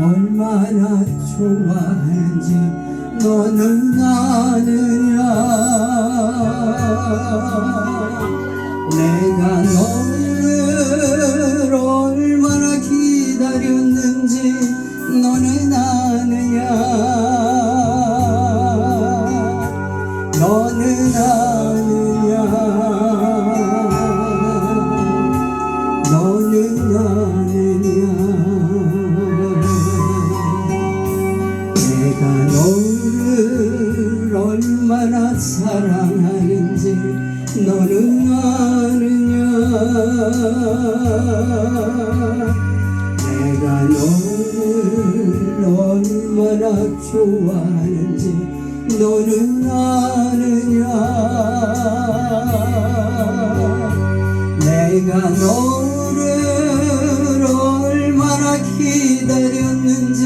얼마나 좋아하는지 너는 아느냐? 내가 너를 얼마나 기다렸는지 너는 아느냐? 너는 아느냐? 너는 아느냐 얼마나 사랑하는지 너는 아느냐? 내가 너를 얼마나 좋아하는지 너는 아느냐? 내가 너를 얼마나 기다렸는지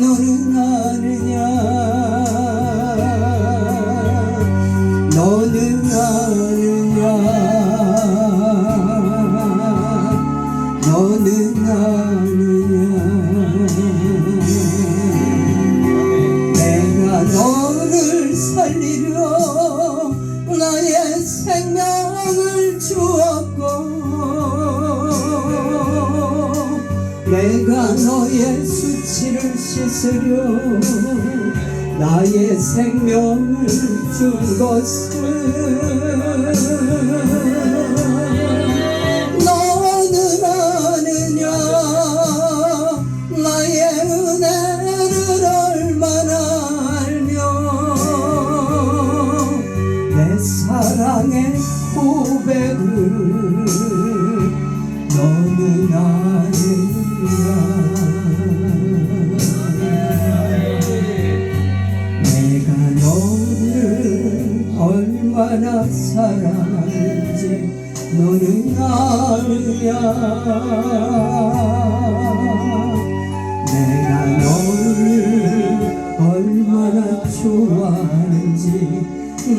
너는 아느냐 내가 너의 수치를 씻으려 나의 생명을 준내 사랑의 고백을 얼마나 사랑하는지 너는 아느냐 내가 너를 얼마나 좋아하는지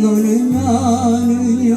너는 아느냐